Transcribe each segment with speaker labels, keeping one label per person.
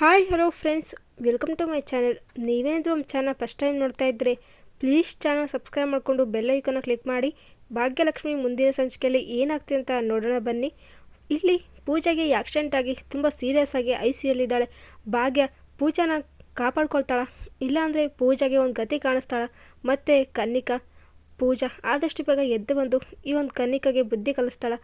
Speaker 1: Hi, hello friends. Welcome to my channel. ನೀವೇನಾದರೂ ನಮ್ಮ channel first time ನೋಡ್ತಾ ಇದ್ದರೆ ಪ್ಲೀಸ್ ಚಾನಲ್ ಸಬ್ಸ್ಕ್ರೈಬ್ ಮಾಡಿಕೊಂಡು ಬೆಲ್ ಐಕನ್ನ ಕ್ಲಿಕ್ ಮಾಡಿ. ಭಾಗ್ಯಲಕ್ಷ್ಮಿ ಮುಂದಿನ ಸಂಚಿಕೆಯಲ್ಲಿ ಏನಾಗ್ತಿದೆ ಅಂತ ನೋಡೋಣ ಬನ್ನಿ. ಇಲ್ಲಿ ಪೂಜೆಗೆ ಆಕ್ಸಿಡೆಂಟ್ ಆಗಿ ತುಂಬ ಸೀರಿಯಸ್ ಆಗಿ ಐ ಸಿ ಭಾಗ್ಯ ಪೂಜಾನ ಕಾಪಾಡ್ಕೊಳ್ತಾಳ. ಇಲ್ಲಾಂದರೆ ಪೂಜಾಗೆ ಒಂದು ಗತಿ ಕಾಣಿಸ್ತಾಳ. ಮತ್ತು ಕನ್ನಿಕಾ, ಪೂಜಾ ಆದಷ್ಟು ಬೇಗ ಎದ್ದು ಬಂದು ಈ ಒಂದು ಕನ್ನಿಕಾಗೆ ಬುದ್ಧಿ ಕಲಿಸ್ತಾಳ.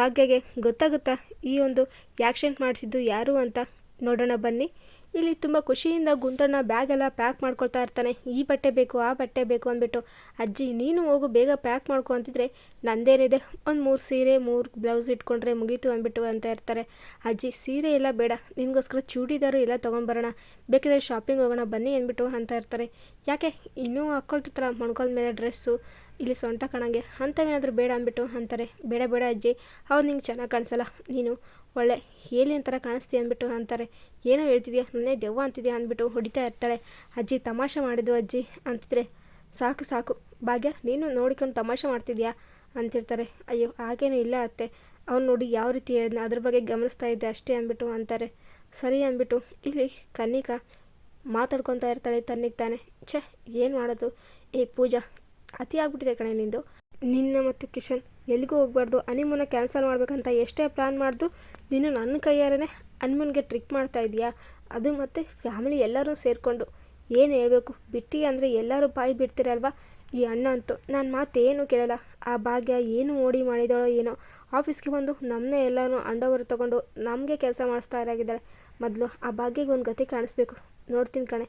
Speaker 1: ಭಾಗ್ಯಗೆ ಗೊತ್ತಾಗುತ್ತಾ ಈ ಒಂದು ಆಕ್ಸಿಡೆಂಟ್ ಮಾಡಿಸಿದ್ದು ಯಾರು ಅಂತ ನೋಡೋಣ ಬನ್ನಿ. ಇಲ್ಲಿ ತುಂಬ ಖುಷಿಯಿಂದ ಗುಂಟನ ಬ್ಯಾಗ್ ಎಲ್ಲ ಪ್ಯಾಕ್ ಮಾಡ್ಕೊಳ್ತಾ ಇರ್ತಾನೆ. ಈ ಬಟ್ಟೆ ಬೇಕು, ಆ ಬಟ್ಟೆ ಬೇಕು ಅಂದ್ಬಿಟ್ಟು, ಅಜ್ಜಿ, ನೀನು ಹೋಗು, ಬೇಗ ಪ್ಯಾಕ್ ಮಾಡ್ಕೊ ಅಂತಿದ್ರೆ, ನಂದೇನಿದೆ? ಒಂದು ಮೂರು ಸೀರೆ, ಮೂರು ಬ್ಲೌಸ್ ಇಟ್ಕೊಂಡ್ರೆ ಮುಗೀತು ಅಂದ್ಬಿಟ್ಟು ಅಂತ ಇರ್ತಾರೆ. ಅಜ್ಜಿ, ಸೀರೆ ಎಲ್ಲ ಬೇಡ. ನಿನಗೋಸ್ಕರ ಚೂಡಿದಾರು ಎಲ್ಲ ತೊಗೊಂಬರೋಣ. ಬೇಕಿದ್ರೆ ಶಾಪಿಂಗ್ ಹೋಗೋಣ, ಬನ್ನಿ ಅಂದ್ಬಿಟ್ಟು ಅಂತ ಇರ್ತಾರೆ. ಯಾಕೆ? ಇನ್ನೂ ಹಾಕ್ಕೊಳ್ತಿರ್ತಾರ ಮೊಣ್ಕೊಂಡ ಮೇಲೆ ಡ್ರೆಸ್ಸು ಇಲ್ಲಿ ಸೊಂಟ ಕಾಣಂಗೆ. ಅಂಥವೇನಾದರೂ ಬೇಡ ಅಂದ್ಬಿಟ್ಟು ಅಂತಾರೆ. ಬೇಡ ಬೇಡ ಅಜ್ಜಿ. ಅವ್ರು ನಿಂಗೆ ಚೆನ್ನಾಗಿ ಕಾಣಿಸಲ್ಲ. ನೀನು ಒಳ್ಳೆ ಏಲಿಯನ್ ಥರ ಕಾಣಿಸ್ತೀಯ ಅಂದ್ಬಿಟ್ಟು ಅಂತಾರೆ. ಏನೋ ಹೇಳ್ತಿದ್ಯಾ? ನನ್ನೇ ದೆವ್ವ ಅಂತಿದ್ಯಾ ಅಂದ್ಬಿಟ್ಟು ಹೊಡಿತಾ ಇರ್ತಾಳೆ. ಅಜ್ಜಿ, ತಮಾಷೆ ಮಾಡಿದ್ದು ಅಜ್ಜಿ ಅಂತಿದ್ರೆ. ಸಾಕು ಸಾಕು. ಭಾಗ್ಯ, ನೀನು ನೋಡಿಕೊಂಡು ತಮಾಷೆ ಮಾಡ್ತಿದ್ಯಾ? ಅಂತಿರ್ತಾರೆ. ಅಯ್ಯೋ, ಹಾಗೇನೂ ಇಲ್ಲ ಅತ್ತೆ. ಅವ್ನು ನೋಡಿ ಯಾವ ರೀತಿ ಹೇಳಿದ್ನ? ಅದ್ರ ಬಗ್ಗೆ ಗಮನಿಸ್ತಾ ಇದ್ದೆ ಅಷ್ಟೇ ಅಂದ್ಬಿಟ್ಟು ಅಂತಾರೆ. ಸರಿ ಅಂದ್ಬಿಟ್ಟು, ಇಲ್ಲಿ ಕನ್ನಿಕಾ ಮಾತಾಡ್ಕೊತಾ ಇರ್ತಾಳೆ ತನ್ನಿಗೆ ತಾನೆ. ಛೇ, ಏನು ಮಾಡೋದು? ಏ ಪೂಜಾ, ಅತಿ ಆಗ್ಬಿಟ್ಟಿದೆ ಕಣೆ ನಿಂದು. ನಿನ್ನ ಮತ್ತು ಕಿಶನ್ ಎಲ್ಲಿಗೂ ಹೋಗ್ಬಾರ್ದು ಹನಿಮೂನ ಕ್ಯಾನ್ಸಲ್ ಮಾಡಬೇಕಂತ ಎಷ್ಟೇ ಪ್ಲ್ಯಾನ್ ಮಾಡಿದ್ರು, ನೀನು ನನ್ನ ಕೈಯಾರೇ ಹನಿಮೂನ್ಗೆ ಟ್ರಿಕ್ ಮಾಡ್ತಾ ಇದೀಯಾ ಅದು ಮತ್ತು ಫ್ಯಾಮಿಲಿ ಎಲ್ಲರೂ ಸೇರಿಕೊಂಡು ಏನು ಹೇಳಬೇಕು? ಬಿಟ್ಟಿ ಅಂದರೆ ಎಲ್ಲರೂ ಬಾಯಿ ಬಿಡ್ತೀರಲ್ವಾ? ಈ ಅಣ್ಣ ಅಂತೂ ನಾನು ಮಾತೇನು ಕೇಳಲ್ಲ. ಆ ಭಾಗ್ಯ ಏನು ಓಡಿ ಮಾಡಿದಳೋ ಏನೋ. ಆಫೀಸ್ಗೆ ಬಂದು ನಮ್ಮನ್ನೇ ಎಲ್ಲರೂ ಅಂಡವರು ತೊಗೊಂಡು ನಮಗೆ ಕೆಲಸ ಮಾಡಿಸ್ತಾ ಇರಾಗಿದ್ದಾಳೆ. ಮೊದಲು ಆ ಭಾಗ್ಯಗೆ ಒಂದು ಗತಿ ಕಾಣಿಸ್ಬೇಕು. ನೋಡ್ತೀನಿ ಕಣೆ.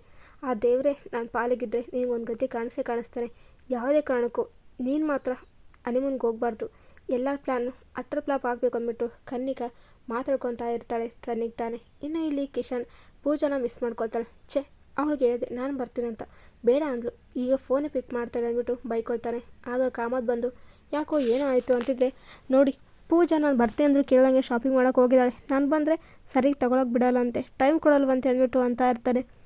Speaker 1: ಆ ದೇವರೇ, ನಾನು ಪಾಲಿಗಿದ್ದರೆ ನಿನಗೊಂದು ಗತಿ ಕಾಣಿಸೇ ಕಾಣಿಸ್ತಾನೆ. ಯಾವುದೇ ಕಾರಣಕ್ಕೂ ನೀನು ಮಾತ್ರ ಹನಿಮೂನ್ಗೆ ಹೋಗ್ಬಾರ್ದು. ಎಲ್ಲ ಪ್ಲ್ಯಾನು ಅಟ್ರ್ ಪ್ಲಾಪ್ ಆಗಬೇಕು ಅಂದ್ಬಿಟ್ಟು ಕನ್ನಿಕಾ ಮಾತಾಡ್ಕೊತಾ ಇರ್ತಾಳೆ ತನ್ನಿಗೆ ತಾನೆ. ಇನ್ನು ಇಲ್ಲಿ ಕಿಶನ್ ಪೂಜಾನ ಮಿಸ್ ಮಾಡ್ಕೊಳ್ತಾಳೆ. ಛೇ, ಅವಳಿಗೆ ಹೇಳಿದೆ, ನಾನು ಬರ್ತೀನಿ ಅಂತ. ಬೇಡ ಅಂದ್ಲು. ಈಗ ಫೋನೇ ಪಿಕ್ ಮಾಡ್ತಾಳೆ ಅಂದ್ಬಿಟ್ಟು ಬೈಕೊಳ್ತಾನೆ. ಆಗ ಕಾಮತ್ ಬಂದು, ಯಾಕೋ ಏನೋ ಆಯಿತು ಅಂತಿದ್ರೆ, ನೋಡಿ, ಪೂಜಾ ನಾನು ಬರ್ತೀನಿ ಅಂದರೂ ಕೇಳೋಂಗೆ ಶಾಪಿಂಗ್ ಮಾಡೋಕೆ ಹೋಗಿದ್ದಾಳೆ. ನಾನು ಬಂದರೆ ಸರಿಗೆ ತಗೊಳಕ್ಕೆ ಬಿಡಲ್ಲ ಅಂತೆ. ಟೈಮ್ ಕೊಡಲ್ವಂತೆ ಅಂದ್ಬಿಟ್ಟು ಅಂತ ಇರ್ತಾನೆ.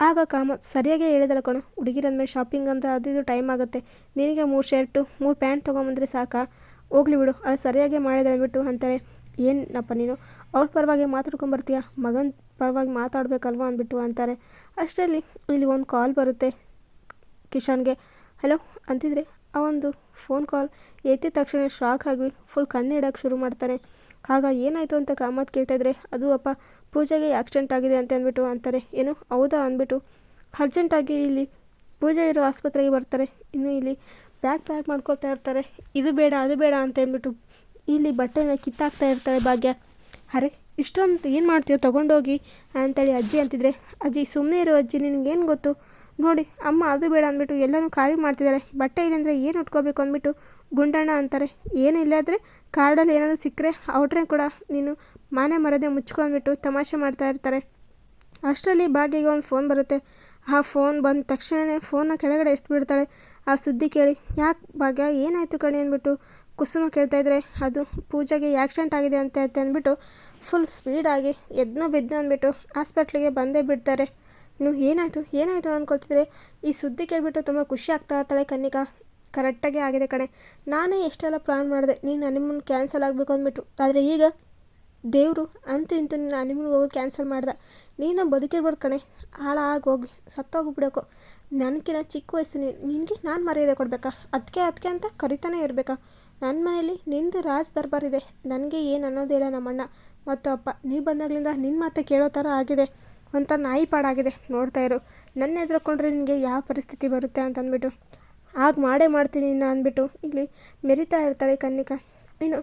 Speaker 1: ಆಗ ಕಾಮತ್ ಸರಿಯಾಗಿ ಹೇಳಿದಳ ಕಣೋ. ಹುಡುಗಿರಂದ್ಮೇಲೆ ಶಾಪಿಂಗ್ ಅಂತ ಅದು ಇದು ಟೈಮ್ ಆಗುತ್ತೆ. ನಿನಗೆ ಮೂರು ಶರ್ಟು ಮೂರು ಪ್ಯಾಂಟ್ ತೊಗೊಂಬಂದ್ರೆ ಸಾಕಾ? ಹೋಗ್ಲಿ ಬಿಡು ಅದು ಸರಿಯಾಗಿ ಮಾಡಿದೆ ಅಂದ್ಬಿಟ್ಟು ಅಂತಾರೆ. ಏನಪ್ಪ ನೀನು? ಅವ್ಳ ಪರವಾಗಿ ಮಾತಾಡ್ಕೊಂಬರ್ತೀಯ? ಮಗನ ಪರವಾಗಿ ಮಾತಾಡಬೇಕಲ್ವ? ಅಂದ್ಬಿಟ್ಟು ಅಂತಾರೆ. ಅಷ್ಟರಲ್ಲಿ ಇಲ್ಲಿ ಒಂದು ಕಾಲ್ ಬರುತ್ತೆ ಕಿಶನ್ಗೆ. ಹಲೋ ಅಂತಿದ್ರೆ, ಆ ಒಂದು ಫೋನ್ ಕಾಲ್ ಎತ್ತಿದ ತಕ್ಷಣ ಶಾಕ್ ಆಗಿ ಫುಲ್ ಕಣ್ಣಿಡೋಕ್ಕೆ ಶುರು ಮಾಡ್ತಾನೆ. ಆಗ ಏನಾಯಿತು ಅಂತ ಕಾಮತ್ ಕೇಳ್ತಾಯಿದ್ರೆ, ಅದು ಅಪ್ಪ, ಪೂಜೆಗೆ ಆಕ್ಸಿಡೆಂಟ್ ಆಗಿದೆ ಅಂತ ಅಂದ್ಬಿಟ್ಟು ಅಂತಾರೆ. ಏನು? ಹೌದಾ? ಅಂದ್ಬಿಟ್ಟು ಅರ್ಜೆಂಟಾಗಿ ಇಲ್ಲಿ ಪೂಜೆ ಇರೋ ಆಸ್ಪತ್ರೆಗೆ ಬರ್ತಾರೆ. ಇನ್ನು ಇಲ್ಲಿ ಬ್ಯಾಗ್ ಪ್ಯಾಕ್ ಮಾಡ್ಕೊಳ್ತಾ ಇರ್ತಾರೆ. ಇದು ಬೇಡ, ಅದು ಬೇಡ ಅಂತ ಅಂದ್ಬಿಟ್ಟು ಇಲ್ಲಿ ಬಟ್ಟೆನ ಕಿತ್ತಾಕ್ತಾ ಇರ್ತಾರೆ ಭಾಗ್ಯ. ಅರೆ, ಇಷ್ಟೊಂದು ಏನು ಮಾಡ್ತೀಯೋ ತೊಗೊಂಡೋಗಿ ಅಂತೇಳಿ ಅಜ್ಜಿ ಅಂತಿದ್ರೆ, ಅಜ್ಜಿ ಸುಮ್ಮನೆ ಇರೋ ಅಜ್ಜಿ, ನಿನಗೇನು ಗೊತ್ತು? ನೋಡಿ, ಅಮ್ಮ ಅದು ಬೇಡ ಅಂದ್ಬಿಟ್ಟು ಎಲ್ಲನೂ ಖಾಲಿ ಮಾಡ್ತಿದ್ದಾಳೆ ಬಟ್ಟೆ ಇಲ್ಲಂದರೆ ಏನು ಉಟ್ಕೋಬೇಕು? ಅಂದ್ಬಿಟ್ಟು ಗುಂಡಣ್ಣ ಅಂತಾರೆ. ಏನು ಇಲ್ಲಾದರೆ ಕಾರ್ಡಲ್ಲಿ ಏನಾದರೂ ಸಿಕ್ಕರೆ ಔಟ್ರೆ ಕೂಡ ನೀನು ಮಾನೆ ಮರದೆ ಮುಚ್ಕೊಂಡ್ಬಿಟ್ಟು ತಮಾಷೆ ಮಾಡ್ತಾ ಇರ್ತಾರೆ. ಅಷ್ಟರಲ್ಲಿ ಭಾಗ್ಯಗೆ ಒಂದು ಫೋನ್ ಬರುತ್ತೆ. ಆ ಫೋನ್ ಬಂದ ತಕ್ಷಣವೇ ಫೋನ್ನ ಕೆಳಗಡೆ ಎಸ್ಬಿಡ್ತಾಳೆ ಆ ಸುದ್ದಿ ಕೇಳಿ, ಯಾಕೆ ಭಾಗ್ಯ, ಏನಾಯಿತು ಕಣೆ? ಅಂದ್ಬಿಟ್ಟು ಕುಸುಮ ಕೇಳ್ತಾಯಿದ್ರೆ ಅದು ಪೂಜೆಗೆ ಆ್ಯಕ್ಸಿಡೆಂಟ್ ಆಗಿದೆ ಅಂತ ಅಂದ್ಬಿಟ್ಟು ಫುಲ್ ಸ್ಪೀಡಾಗಿ ಎದ್ನೋ ಬಿದ್ದು ಅಂದ್ಬಿಟ್ಟು ಹಾಸ್ಪಿಟ್ಲಿಗೆ ಬಂದೇ ಬಿಡ್ತಾರೆ. ಇನ್ನು ಏನಾಯಿತು ಏನಾಯಿತು ಅಂದ್ಕೊಳ್ತಿದ್ರೆ? ಈ ಸುದ್ದಿ ಕೇಳಿಬಿಟ್ಟು ತುಂಬ ಖುಷಿ ಆಗ್ತಾ ಇರ್ತಾಳೆ ಕನ್ನಿಕಾ. ಕರೆಕ್ಟಾಗಿ ಆಗಿದೆ ಕಣೆ. ನಾನೇ ಎಷ್ಟೆಲ್ಲ ಪ್ಲ್ಯಾನ್ ಮಾಡಿದೆ. ನೀನು ಹನಿಮೂನ್ ಕ್ಯಾನ್ಸಲ್ ಆಗಬೇಕು ಅಂದ್ಬಿಟ್ಟು ಆದರೆ ಈಗ ದೇವರು ಅಂತೂ ಇಂತೂ ನೀನು ಹನಿಮೂನ್ಗೆ ಹೋಗೋದು ಕ್ಯಾನ್ಸಲ್ ಮಾಡ್ದೆ. ನೀನು ಬದುಕಿರ್ಬಾರ್ದು ಕಣೆ. ಹಾಳಾಗಿ ಹೋಗಿ ಸತ್ತೋಗ್ಬಿಡಬೇಕು ನನಗಿನ ಚಿಕ್ಕ ವಯಸ್ಸು ನಿನಗೆ ನಾನು ಮರ್ಯಾದೆ ಕೊಡಬೇಕಾ? ಅದಕ್ಕೆ ಅದಕ್ಕೆ ಅಂತ ಕರಿತಾನೆ ಇರಬೇಕಾ? ನನ್ನ ಮನೇಲಿ ನಿಂದು ರಾಜ್ ದರ್ಬಾರ್ ಇದೆ. ನನಗೆ ಏನು ಅನ್ನೋದಿಲ್ಲ ನಮ್ಮಣ್ಣ ಮತ್ತು ಅಪ್ಪ. ನೀ ಬಂದಾಗ್ಲಿಂದ ನಿನ್ನ ಮಾತೆ ಕೇಳೋ ಥರ ಆಗಿದೆ ಒಂಥರ ನಾಯಿ ಪಾಡಾಗಿದೆ. ನೋಡ್ತಾ ಇರು. ನನ್ನ ಎದುರುಕೊಂಡ್ರೆ ನಿನಗೆ ಯಾವ ಪರಿಸ್ಥಿತಿ ಬರುತ್ತೆ ಅಂತ ಅಂದ್ಬಿಟ್ಟು ಆಗ ಮಾಡೇ ಮಾಡ್ತೀನಿ ಇನ್ನು ಅಂದ್ಬಿಟ್ಟು. ಇಲ್ಲಿ ಮೆರಿತಾ ಇರ್ತಾಳೆ ಕನ್ನಿಕಾ. ಇನ್ನು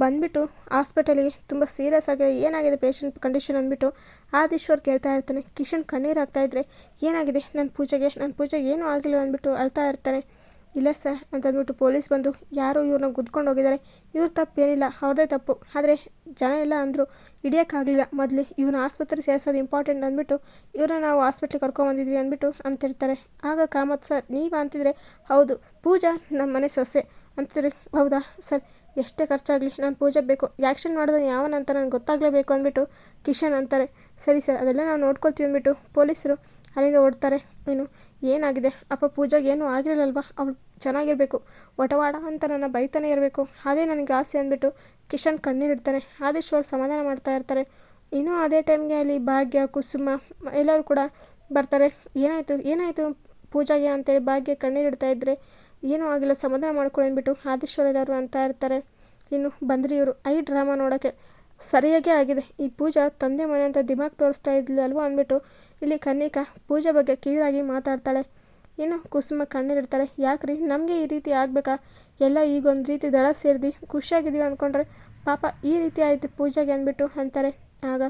Speaker 1: ಬಂದುಬಿಟ್ಟು ಹಾಸ್ಪಿಟಲಿಗೆ. ತುಂಬ ಸೀರಿಯಸ್ ಆಗಿ ಏನಾಗಿದೆ ಪೇಷಂಟ್ ಕಂಡೀಷನ್ ಅಂದ್ಬಿಟ್ಟು ಆದೀಶ್ವರ್ ಕೇಳ್ತಾ ಇರ್ತಾನೆ. ಕಿಶನ್ ಕಣ್ಣೀರು ಹಾಕ್ತಾಯಿದ್ರೆ ಏನಾಗಿದೆ? ನನ್ನ ಪೂಜೆಗೆ? ನನ್ನ ಪೂಜೆಗೆ ಏನೂ ಆಗಿಲ್ಲ ಅಂದ್ಬಿಟ್ಟು ಅಳ್ತಾ ಇರ್ತಾನೆ. ಇಲ್ಲ ಸರ್ ಅಂತಂದ್ಬಿಟ್ಟು ಪೊಲೀಸ್ ಬಂದು, ಯಾರೋ ಇವ್ರನ್ನ ಗುದ್ಕೊಂಡು ಹೋಗಿದ್ದಾರೆ ಇವ್ರ ತಪ್ಪೇನಿಲ್ಲ ಅವ್ರದ್ದೇ ತಪ್ಪು. ಆದರೆ ಜನ ಎಲ್ಲ ಅಂದರು, ಹಿಡಿಯೋಕ್ಕಾಗಲಿಲ್ಲ. ಮೊದಲು ಇವ್ರನ್ನ ಆಸ್ಪತ್ರೆ ಸೇರಿಸೋದು ಇಂಪಾರ್ಟೆಂಟ್ ಅಂದ್ಬಿಟ್ಟು ಇವ್ರನ್ನ ನಾವು ಹಾಸ್ಪಿಟ್ಲಿಗೆ ಕರ್ಕೊಂಬಂದಿದ್ವಿ ಅಂದ್ಬಿಟ್ಟು ಅಂತಿರ್ತಾರೆ. ಆಗ ಕಾಮತ್ ಸರ್, ನೀವು ಅಂತಿದ್ರೆ, ಹೌದು, ಪೂಜಾ ನಮ್ಮ ಮನೆ ಸೊಸೆ ಅಂತಿದ್ರೆ. ಹೌದಾ ಸರ್, ಎಷ್ಟೇ ಖರ್ಚಾಗಲಿ ನಾನು ಪೂಜೆ ಬೇಕು. ಆ್ಯಕ್ಷನ್ ಮಾಡಿದ್ರೆ ಯಾವನಂತ ನನಗೆ ಗೊತ್ತಾಗಲೇಬೇಕು ಅಂದ್ಬಿಟ್ಟು ಕಿಶನ್ ಅಂತಾರೆ. ಸರಿ ಸರ್, ಅದೆಲ್ಲ ನಾವು ನೋಡ್ಕೊಳ್ತೀವಿ ಅಂದ್ಬಿಟ್ಟು ಪೊಲೀಸರು ಅಲ್ಲಿಂದ ಓಡ್ತಾರೆ. ಏನು ಏನಾಗಿದೆ? ಅಪ್ಪ ಪೂಜಾಗೆ ಏನೂ ಆಗಿರಲ್ಲಲ್ವ ಅವಳು ಚೆನ್ನಾಗಿರಬೇಕು. ವಟವಾಡ ಅಂತ ನನ್ನ ಬೈತಾನೆ ಇರಬೇಕು. ಅದೇ ನನಗೆ ಆಸೆ ಅಂದ್ಬಿಟ್ಟು ಕಿಶನ್ ಕಣ್ಣೀರಿಡ್ತಾನೆ. ಆದೇಶ್ವರ್ ಸಮಾಧಾನ ಮಾಡ್ತಾ ಇರ್ತಾರೆ. ಇನ್ನೂ ಅದೇ ಟೈಮ್ಗೆ ಅಲ್ಲಿ ಭಾಗ್ಯ, ಕುಸುಮ ಎಲ್ಲರೂ ಕೂಡ ಬರ್ತಾರೆ. ಏನಾಯಿತು? ಏನಾಯಿತು ಪೂಜಾಗೆ ಅಂತೇಳಿ ಭಾಗ್ಯ ಕಣ್ಣೀರಿಡ್ತಾ ಇದ್ದರೆ ಏನೂ ಆಗಿಲ್ಲ. ಸಮಾಧಾನ ಮಾಡ್ಕೊಳ್ಳಿ ಅಂದ್ಬಿಟ್ಟು ಆದಿಶ್ವರ ಎಲ್ಲರೂ ಅಂತ ಇರ್ತಾರೆ. ಇನ್ನು ಬಂದ್ರಿ ಇವರು ಐ ಡ್ರಾಮಾ ನೋಡೋಕ್ಕೆ ಸರಿಯಾಗೇ ಆಗಿದೆ. ಈ ಪೂಜಾ ತಂದೆ ಮನೆ ಅಂತ ದಿಮಾಗ್ ತೋರಿಸ್ತಾ ಇದ್ಲಲ್ವ ಅಂದ್ಬಿಟ್ಟು ಇಲ್ಲಿ ಕನ್ನಿಕಾ ಪೂಜಾ ಬಗ್ಗೆ ಕೀಳಾಗಿ ಮಾತಾಡ್ತಾಳೆ. ಏನು ಕುಸುಮ ಕಣ್ಣೀರಿಡ್ತಾಳೆ. ಯಾಕ್ರಿ? ನಮಗೆ ಈ ರೀತಿ ಆಗಬೇಕಾ? ಎಲ್ಲ ಈಗ ಒಂದು ರೀತಿ ದಳ ಸೇರಿದು ಖುಷಿಯಾಗಿದ್ದೀವಿ ಅಂದ್ಕೊಂಡ್ರೆ ಪಾಪ ಈ ರೀತಿ ಆಯಿತು ಪೂಜೆಗೆ ಅಂದ್ಬಿಟ್ಟು ಅಂತಾರೆ. ಆಗ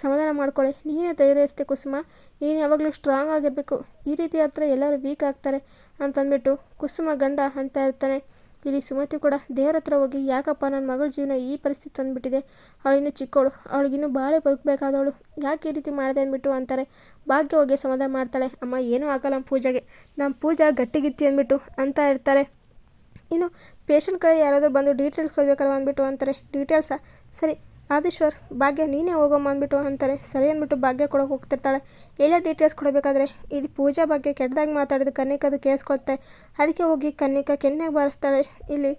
Speaker 1: ಸಮಾಧಾನ ಮಾಡ್ಕೊಳ್ಳಿ ನೀನೇ ಧೈರ್ಯಸ್ತೆ ಕುಸುಮ. ನೀನು ಯಾವಾಗಲೂ ಸ್ಟ್ರಾಂಗ್ ಆಗಿರಬೇಕು. ಈ ರೀತಿ ಹತ್ರ ಎಲ್ಲರೂ ವೀಕ್ ಆಗ್ತಾರೆ ಅಂತಂದ್ಬಿಟ್ಟು ಕುಸುಮ ಗಂಡ ಅಂತ ಇರ್ತಾನೆ ಇಲ್ಲಿ ಸುಮತಿ ಕೂಡ, ದೇವ್ರ ಹತ್ರ ಹೋಗಿ, ಯಾಕಪ್ಪ ನನ್ನ ಮಗಳ ಜೀವನ ಈ ಪರಿಸ್ಥಿತಿ ತಂದುಬಿಟ್ಟಿದೆ? ಅವಳಿನ್ನೂ ಚಿಕ್ಕವಳು ಅವಳಿಗಿನ್ನೂ ಬಾಳೆ ಬದುಕಬೇಕಾದವಳು, ಯಾಕೆ ಈ ರೀತಿ ಮಾಡಿದೆ? ಅಂದ್ಬಿಟ್ಟು ಅಂತಾರೆ. ಭಾಗ್ಯ ಹೋಗಿ ಸಮಾಧಾನ ಮಾಡ್ತಾಳೆ. ಅಮ್ಮ, ಏನೂ ಆಗಲ್ಲ ಪೂಜೆಗೆ. ನಮ್ಮ ಪೂಜಾ ಗಟ್ಟಿಗಿತ್ತಿ ಅಂದ್ಬಿಟ್ಟು, ಅಂತ ಇರ್ತಾರೆ ಇನ್ನು ಪೇಷಂಟ್ ಕಡೆ ಯಾರಾದರೂ ಬಂದು ಡೀಟೇಲ್ಸ್ ಕೊಡಬೇಕಲ್ಲ ಅಂದ್ಬಿಟ್ಟು ಅಂತಾರೆ. ಡೀಟೇಲ್ಸಾ ಸರಿ ಆದೀಶ್ವರ್, ಭಾಗ್ಯ ನೀನೇ ಹೋಗಮ್ಮ ಅಂದ್ಬಿಟ್ಟು ಅಂತಾರೆ. ಸರಿ ಅಂದ್ಬಿಟ್ಟು ಭಾಗ್ಯ ಕೊಡೋಕೆ ಹೋಗ್ತಿರ್ತಾಳೆ. ಎಲ್ಲ ಡೀಟೇಲ್ಸ್ ಕೊಡಬೇಕಾದ್ರೆ? ಇಲ್ಲಿ ಪೂಜಾ ಬಗ್ಗೆ ಕೆಟ್ಟದಾಗಿ ಮಾತಾಡಿದ ಕನ್ನಿಕದು ಕೇಳಿಸ್ಕೊಳ್ತೆ. ಅದಕ್ಕೆ ಹೋಗಿ ಕನ್ನಿಕ ಕೆನ್ನೆಗೆ ಬಾರಿಸ್ತಾಳೆ. ಇಲ್ಲಿ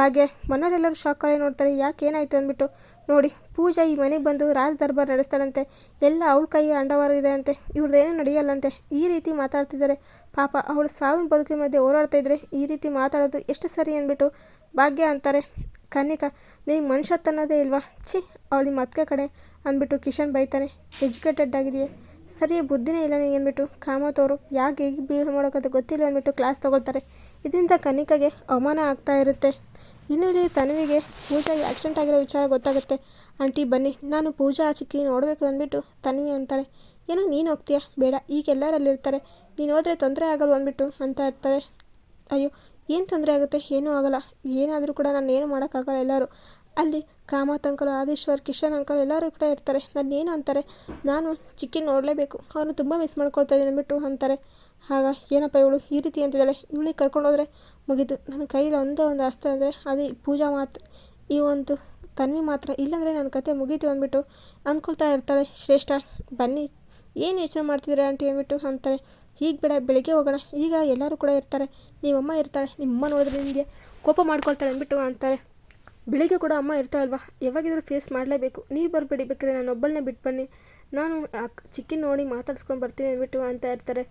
Speaker 1: ಭಾಗ್ಯ ಮನೋರೆಲ್ಲರೂ ಶಾಕಲ್ಲೇ ನೋಡ್ತಾರೆ. ಯಾಕೆ ಏನಾಯಿತು ಅಂದ್ಬಿಟ್ಟು ನೋಡಿ, ಪೂಜಾ ಈ ಮನೆಗೆ ಬಂದು ರಾಜ ದರ್ಬಾರ್ ನಡೆಸ್ತಾಳಂತೆ. ಎಲ್ಲ ಅವಳ ಕೈ ಅಂಡವಾರ ಇದೆ ಅಂತೆ. ಇವ್ರದ್ದೇನೂ ನಡೆಯಲ್ಲಂತೆ. ಈ ರೀತಿ ಮಾತಾಡ್ತಿದ್ದಾರೆ ಪಾಪ ಅವಳು ಸಾವಿನ ಬದುಕಿನ ಮಧ್ಯೆ ಓಡಾಡ್ತಾ ಇದ್ರೆ ಈ ರೀತಿ ಮಾತಾಡೋದು ಎಷ್ಟು ಸರಿ ಅಂದ್ಬಿಟ್ಟು ಭಾಗ್ಯ ಅಂತಾರೆ. ಕನ್ನಿಕಾ ಮನುಷ್ಯತ್ ಅನ್ನೋದೇ ಇಲ್ವಾ? ಛೀ, ಅವಳಿ ಮತ್ಕ ಕಡೆ ಅಂದ್ಬಿಟ್ಟು ಕಿಶನ್ ಬೈತಾನೆ. ಎಜುಕೇಟೆಡ್ ಆಗಿದೆಯೇ ಸರಿ ಬುದ್ಧಿನೇ ಇಲ್ಲ ನಿನಗೆ ಅಂದ್ಬಿಟ್ಟು ಕಾಮತ್ ಅವರು ಯಾಕೆ ಹೇಗೆ ಬಿಹೇವ್ ಮಾಡೋಕ್ಕಂತ ಗೊತ್ತಿಲ್ಲ ಅಂದ್ಬಿಟ್ಟು ಕ್ಲಾಸ್ ತೊಗೊಳ್ತಾರೆ. ಇದರಿಂದ ಕನಿಕಾಗೆ ಅವಮಾನ ಆಗ್ತಾ ಇರುತ್ತೆ. ಇನ್ನು ಇಲ್ಲಿ ತನುವಿಗೆ ಪೂಜಾಗೆ ಆಕ್ಸಿಡೆಂಟ್ ಆಗಿರೋ ವಿಚಾರ ಗೊತ್ತಾಗುತ್ತೆ. ಆಂಟಿ, ಬನ್ನಿ. ನಾನು ಪೂಜಾ ಚಿಕ್ಕಿ ನೋಡಬೇಕು ಅಂದ್ಬಿಟ್ಟು ತನ್ವಿ ಅಂತಾಳೆ. ಏನೋ ನೀನು ಹೋಗ್ತೀಯಾ? ಬೇಡ ಈಗ ಎಲ್ಲರಲ್ಲಿರ್ತಾರೆ ನೀನು ಹೋದರೆ ತೊಂದರೆ ಆಗಲ್ಲ ಅಂದ್ಬಿಟ್ಟು ಅಂತ ಇರ್ತಾರೆ ಅಯ್ಯೋ ಏನು ತೊಂದರೆ ಆಗುತ್ತೆ? ಏನೂ ಆಗಲ್ಲ. ಏನಾದರೂ ಕೂಡ ನಾನು ಏನು ಮಾಡೋಕ್ಕಾಗಲ್ಲ ಎಲ್ಲರೂ. ಅಲ್ಲಿ ಕಾಮತ್ ಅಂಕಲ್, ಆದೇಶ್ವರ್, ಕಿಶನ್ ಅಂಕಲ್ ಎಲ್ಲರೂ ಕೂಡ ಇರ್ತಾರೆ. ನಾನು ಏನು ಅಂತಾರೆ? ನಾನು ಚಿಕ್ಕಿ ನೋಡಲೇಬೇಕು. ಅವನು ತುಂಬ ಮಿಸ್ ಮಾಡ್ಕೊಳ್ತಾ ಇದ್ದೀನಿ ಅಂದ್ಬಿಟ್ಟು ಅಂತಾರೆ. ಆಗ ಏನಪ್ಪ ಇವಳು ಈ ರೀತಿ ಅಂತಿದ್ದಾಳೆ? ಇವಳಿಗೆ ಕರ್ಕೊಂಡೋದ್ರೆ ಮುಗೀತು. ನನ್ನ ಕೈಯಲ್ಲಿ ಒಂದೇ ಒಂದು ಅಸ್ತ್ರ ಅಂದರೆ ಅದೇ ಪೂಜಾ ಮಾತ್ರ ಈ ಒಂದು ತನ್ವಿ ಮಾತ್ರ ಇಲ್ಲಾಂದರೆ ನನ್ನ ಕತೆ ಮುಗೀತು ಅಂದ್ಬಿಟ್ಟು ಅಂದ್ಕೊಳ್ತಾ ಇರ್ತಾಳೆ ಶ್ರೇಷ್ಠ. ಬನ್ನಿ, ಏನು ಯೋಚನೆ ಮಾಡ್ತಿದ್ದೀರಾ ಆಂಟಿ ಅಂದ್ಬಿಟ್ಟು ಅಂತಾರೆ. ಈಗ ಬೇಡ, ಬೆಳಿಗ್ಗೆ ಹೋಗೋಣ. ಈಗ ಎಲ್ಲರೂ ಕೂಡ ಇರ್ತಾರೆ. ನಿಮ್ಮಮ್ಮ ಇರ್ತಾಳೆ. ನಿಮ್ಮಮ್ಮ ನೋಡಿದ್ರೆ ನಿಮಗೆ ಕೋಪ ಮಾಡ್ಕೊಳ್ತಾಳೆ ಅಂದ್ಬಿಟ್ಟು ಅಂತಾರೆ. ಬೆಳಿಗ್ಗೆ ಕೂಡ ಅಮ್ಮ ಇರ್ತಾಳಲ್ವ? ಯಾವಾಗಿದ್ರೂ ಫೇಸ್ ಮಾಡಲೇಬೇಕು. ನೀವು ಬರಬೇಡಿ ಬೇಕಾದ್ರೆ ನಾನು ಒಬ್ಬಳನ್ನೇ ಬಿಟ್ಟು ಬನ್ನಿ. ನಾನು ಚಿಕ್ಕಿನ ಚಿಕ್ಕಿ ನೋಡಿ ಮಾತಾಡ್ಸ್ಕೊಂಡು ಬರ್ತೀನಿ ಅಂದ್ಬಿಟ್ಟು ಅಂತ ಇರ್ತಾರೆ.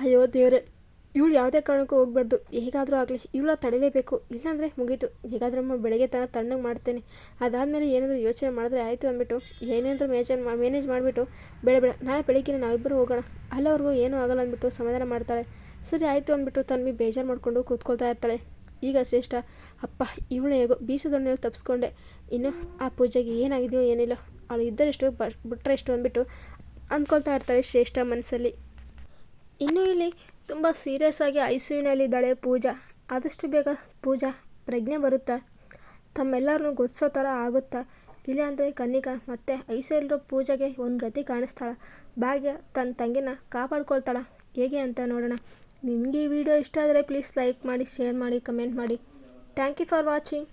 Speaker 1: ಅಯ್ಯೋ ದೇವ್ರೆ. ಇವಳು ಯಾವುದೇ ಕಾರಣಕ್ಕೂ ಹೋಗ್ಬಾರ್ದು. ಹೇಗಾದರೂ ಆಗಲಿ, ಇವಳ ತಡಿಲೇಬೇಕು. ಇಲ್ಲಾಂದರೆ ಮುಗೀತು. ಹೇಗಾದರೂ ಅಮ್ಮ ಬೆಳಗ್ಗೆ ತನ ತಣ್ಣಗೆ ಮಾಡ್ತೇನೆ. ಅದಾದಮೇಲೆ ಏನಾದರೂ ಯೋಚನೆ ಮಾಡಿದ್ರೆ ಆಯಿತು ಅಂದ್ಬಿಟ್ಟು, ಏನೇನಾದರೂ ಮೇಜನ್ ಮ್ಯಾನೇಜ್ ಮಾಡಿಬಿಟ್ಟು, ಬೇಡ ಬೇಡ, ನಾಳೆ ಬೆಳಿಗ್ಗೆ ನಾವಿಬ್ಬರು ಹೋಗೋಣ. ಅಲ್ಲವರೆಗೂ ಏನೂ ಆಗಲ್ಲ ಅಂದ್ಬಿಟ್ಟು ಸಮಾಧಾನ ಮಾಡ್ತಾಳೆ. ಸರಿ ಆಯಿತು ಅಂದ್ಬಿಟ್ಟು ತನ್ವಿ ಬೇಜಾರು ಮಾಡಿಕೊಂಡು ಕೂತ್ಕೊಳ್ತಾ ಇರ್ತಾಳೆ. ಈಗ ಶ್ರೇಷ್ಠ, ಅಪ್ಪ, ಇವಳು ಹೇಗೋ ಬೀಸದೊಣ್ಣೆಯಲ್ಲಿ ತಪ್ಪಿಸ್ಕೊಂಡೆ ಇನ್ನು ಆ ಪೂಜೆಗೆ ಏನಾಗಿದೆಯೋ ಏನಿಲ್ಲ, ಅವಳು ಇದ್ದರೆಷ್ಟು ಬಟ್ ಬಿಟ್ಟರೆ ಎಷ್ಟು ಅಂದ್ಬಿಟ್ಟು ಅಂದ್ಕೊಳ್ತಾ ಇರ್ತಾಳೆ ಶ್ರೇಷ್ಠ ಮನಸ್ಸಲ್ಲಿ. ಇನ್ನು ಇಲ್ಲಿ ತುಂಬ ಸೀರಿಯಸ್ ಆಗಿ ಐ ಸಿ ಯುನಲ್ಲಿದ್ದಾಳೆ ಪೂಜಾ. ಆದಷ್ಟು ಬೇಗ ಪೂಜಾ ಪ್ರಜ್ಞೆ ಬರುತ್ತಾ? ತಮ್ಮೆಲ್ಲರನ್ನೂ ಗೊತ್ತಿಸೋ ಥರ ಆಗುತ್ತಾ? ಇಲ್ಲಾಂದರೆ ಕನ್ನಿಕ, ಮತ್ತೆ ಐ ಸಿ ಯುಲ್ಲಿರೋ ಪೂಜೆಗೆ ಒಂದು ಗತಿ ಕಾಣಿಸ್ತಾಳೆ. ಭಾಗ್ಯ ತನ್ನ ತಂಗಿನ ಕಾಪಾಡ್ಕೊಳ್ತಾಳೆ. ಹೇಗೆ ಅಂತ ನೋಡೋಣ. ನಿಮಗೆ ಈ ವಿಡಿಯೋ ಇಷ್ಟ ಆದರೆ ಪ್ಲೀಸ್ ಲೈಕ್ ಮಾಡಿ ಶೇರ್ ಮಾಡಿ ಕಮೆಂಟ್ ಮಾಡಿ. Thank you for watching